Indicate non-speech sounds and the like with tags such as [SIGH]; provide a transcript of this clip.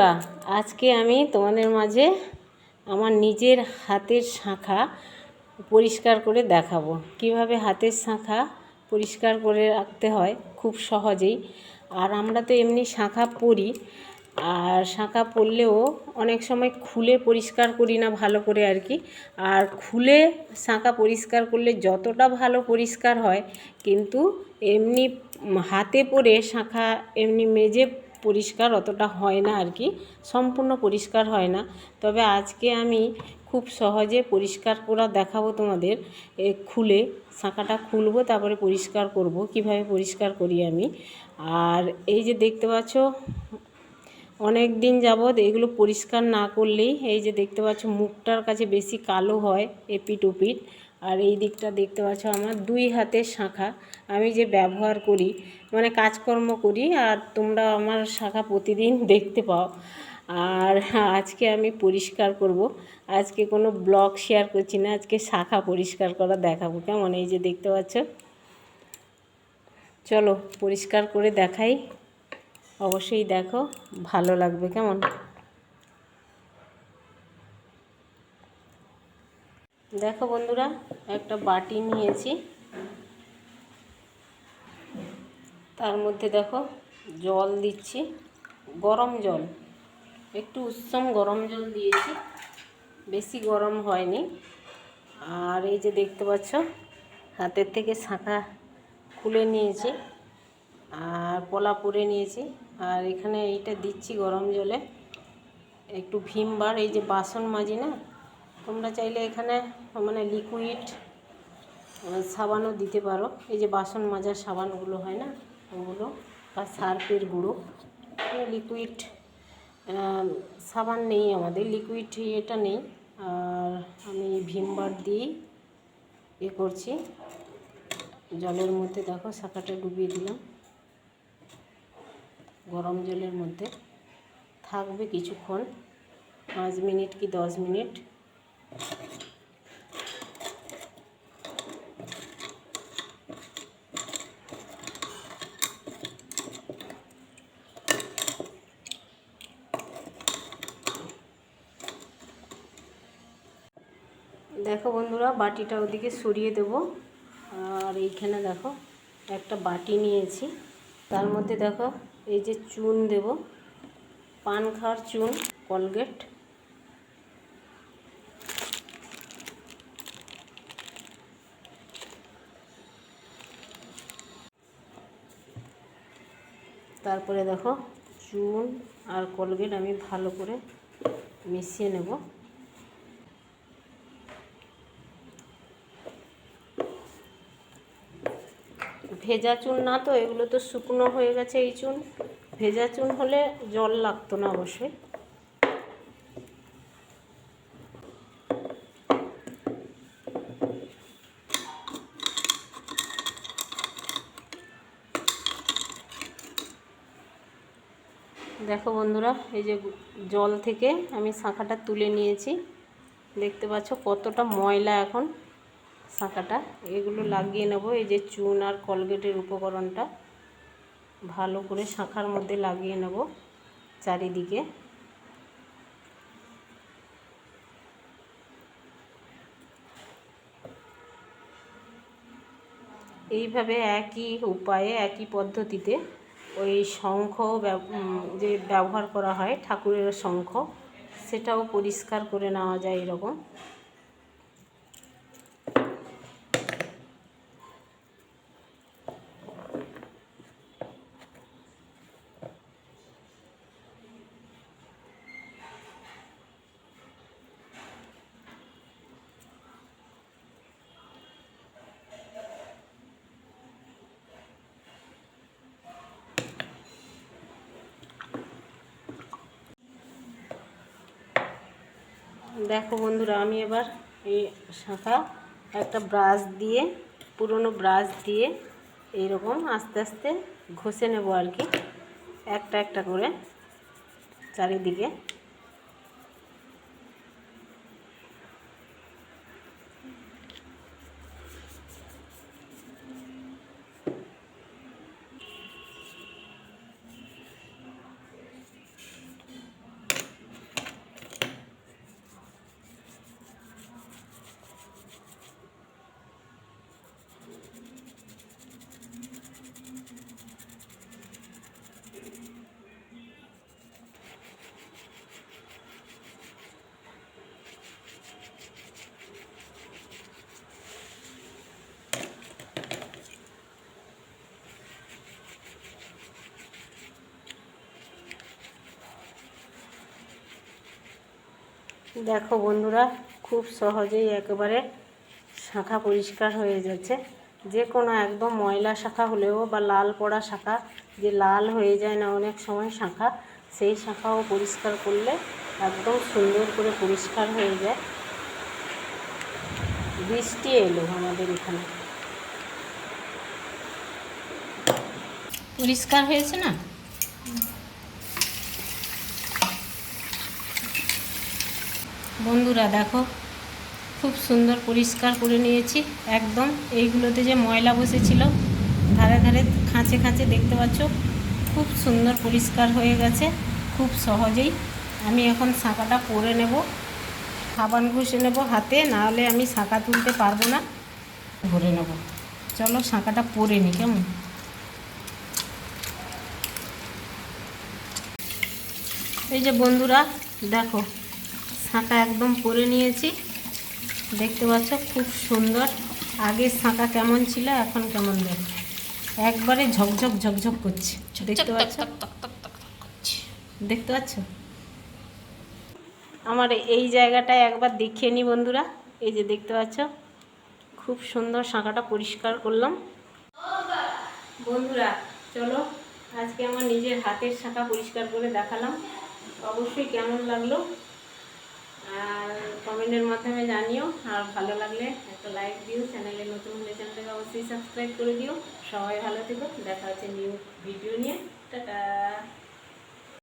বন্ধুরা, আজকে আমি তোমাদের মাঝে আমার নিজের হাতের শাঁখা পরিষ্কার করে দেখাবো। কীভাবে হাতের শাঁখা পরিষ্কার করে রাখতে হয়? খুব সহজেই। আর আমরা তো এমনি শাঁখা পরি, আর শাঁখা পরলেও অনেক সময় খুলে পরিষ্কার করি না ভালো করে আর কি। আর খুলে শাঁখা পরিষ্কার করলে যতটা ভালো পরিষ্কার হয়, কিন্তু এমনি হাতে পরে শাঁখা এমনি মেজে পরিষ্কার অতটা হয় না আর কি, সম্পূর্ণ পরিষ্কার হয় না। তবে আজকে আমি খুব সহজে পরিষ্কার করা দেখাবো তোমাদের, এ খুলে, শাঁখাটা খুলবো, তারপরে পরিষ্কার করব, কীভাবে পরিষ্কার করি আমি। আর এই যে দেখতে পাচ্ছ, অনেক দিন যাবৎ এগুলো পরিষ্কার না করলেই, এই যে দেখতে পাচ্ছ, মুখটার কাছে বেশি কালো হয় এপিট ওপিট আর এই দিকটা দেখতে পাচ্ছ আমার দুই হাতের শাঁখা। আমি যে ব্যবহার করি মানে কাজকর্ম করি, আর তোমরা আমার শাঁখা প্রতিদিন [LAUGHS] দেখতে পাও। আর আজকে আমি পরিষ্কার করব। আজকে কোনো ব্লগ শেয়ার করছি না, আজকে শাখা পরিষ্কার করা দেখাবো। কেমন? এই যে দেখতে পাচ্ছ? চলো পরিষ্কার করে দেখাই। অবশ্যই দেখো, ভালো লাগবে। কেমন? দেখো বন্ধুরা, একটা বাটি নিয়েছি। তার মধ্যে দেখো জল দিচ্ছি, গরম জল। একটু উৎসম গরম জল দিয়েছি, বেশি গরম হয়নি। আর এই যে দেখতে পাচ্ছ, হাতের থেকে শাঁখা খুলে নিয়েছি, আর পলা পরে নিয়েছি। আর এখানে এইটা দিচ্ছি গরম জলে। একটু ভীম বার, এই যে বাসন মাজি না তোমরা চাইলে এখানে মানে লিকুইড সাবানও দিতে পারো। এই যে বাসন মাজার সাবানগুলো হয় না, ওগুলো, বা সার্ফের গুঁড়ো। লিকুইড সাবান নেই আমাদের লিকুইড এটা নেই। আর আমি ভীমবার দিয়েই এ করছি। জলের মধ্যে দেখো, শাখাটা ডুবিয়ে দিলাম। গরম জলের মধ্যে। থাকবে কিছুক্ষণ, পাঁচ মিনিট কি দশ মিনিট। দেখো বন্ধুরা, বাটিটা ওদিকে সরিয়ে দেব। আর এইখানে দেখো, একটা বাটি নিয়েছি। তার মধ্যে দেখো, এই যে চুন দেব। পান খাওয়ার চুন, কলগেট। তারপরে দেখো, চুন আর কলগেট আমি ভালো করে মিশিয়ে নেব। ভেজা চুন না তো, এগুলো তো শুকনো হয়ে গেছে এই চুন। ভেজা চুন হলে জল লাগতো না অবশ্যই। দেখো বন্ধুরা, এই যে জল থেকে আমি শাঁখাটা তুলে নিয়েছি। দেখতে পাচ্ছ কতটা ময়লা এখন। শাঁখাটা এগুলো লাগিয়ে নেব। এই যে চুন আর কলগেটের উপকরণটা ভালো করে শাঁখার মধ্যে লাগিয়ে নেব চারিদিকে। এইভাবে একই উপায়ে, একই পদ্ধতিতে ওই শঙ্খ যে ব্যবহার করা হয় ঠাকুরের শঙ্খ, সেটাও পরিষ্কার করে নেওয়া যায় এরকম। দেখো বন্ধুরা, আমি এবার এই শাঁখা একটা ব্রাশ দিয়ে, পুরনো ব্রাশ দিয়ে এইরকম আস্তে আস্তে ঘষে নেব আর কি, একটা একটা করে চারিদিকে। দেখো বন্ধুরা, খুব সহজেই একেবারে শাখা পরিষ্কার হয়ে যাচ্ছে। যে কোনো একদম ময়লা শাখা হলেও বা লাল পড়া শাখা যে লাল হয়ে যায় না অনেক সময় শাখা, সেই শাখাও পরিষ্কার করলে একদম সুন্দর করে পরিষ্কার হয়ে যায়। বৃষ্টি এলো আমাদের এখানে। পরিষ্কার হয়েছে না? বন্ধুরা দেখো, খুব সুন্দর পরিষ্কার করে নিয়েছি। একদম এইগুলোতে যে ময়লা বসেছিল, ধারে ধারে খাঁচে খাঁচে দেখতে পাচ্ছ, খুব সুন্দর পরিষ্কার হয়ে গেছে, খুব সহজেই। আমি এখন শাঁকাটা পরে নেব, সাবান ঘষে নেব হাতে, নাহলে আমি শাঁকা তুলতে পারব না। ভরে নেব। চলো শাঁকাটা পরে নি, কেমন? এই যে বন্ধুরা, দেখো শাঁকা একদম পরে নিয়েছি। দেখতে পাচ্ছ খুব সুন্দর। আগে শাঁকা কেমন ছিল এখন কেমন দেখো। একবারে ঝকঝক ঝকঝক করছে। দেখতে পাচ্ছ? দেখতে পাচ্ছ? আমার এই জায়গাটায় একবার দেখিয়ে নি বন্ধুরা। এই যে দেখতে পাচ্ছ খুব সুন্দর শাঁখাটা পরিষ্কার করলাম। বন্ধুরা চলো আজকে আমার নিজের হাতের শাঁখা পরিষ্কার করে দেখালাম। অবশ্যই কেমন লাগল? আর কমেন্টের মাধ্যমে জানিও, আর ভালো লাগলে একটা লাইক দিও চ্যানেলে নতুন হলে চ্যানেলটাকে অবশ্যই সাবস্ক্রাইব করে দিও। সবাই ভালো থেকো, দেখা হচ্ছে নিউ ভিডিও নিয়ে। টাটা!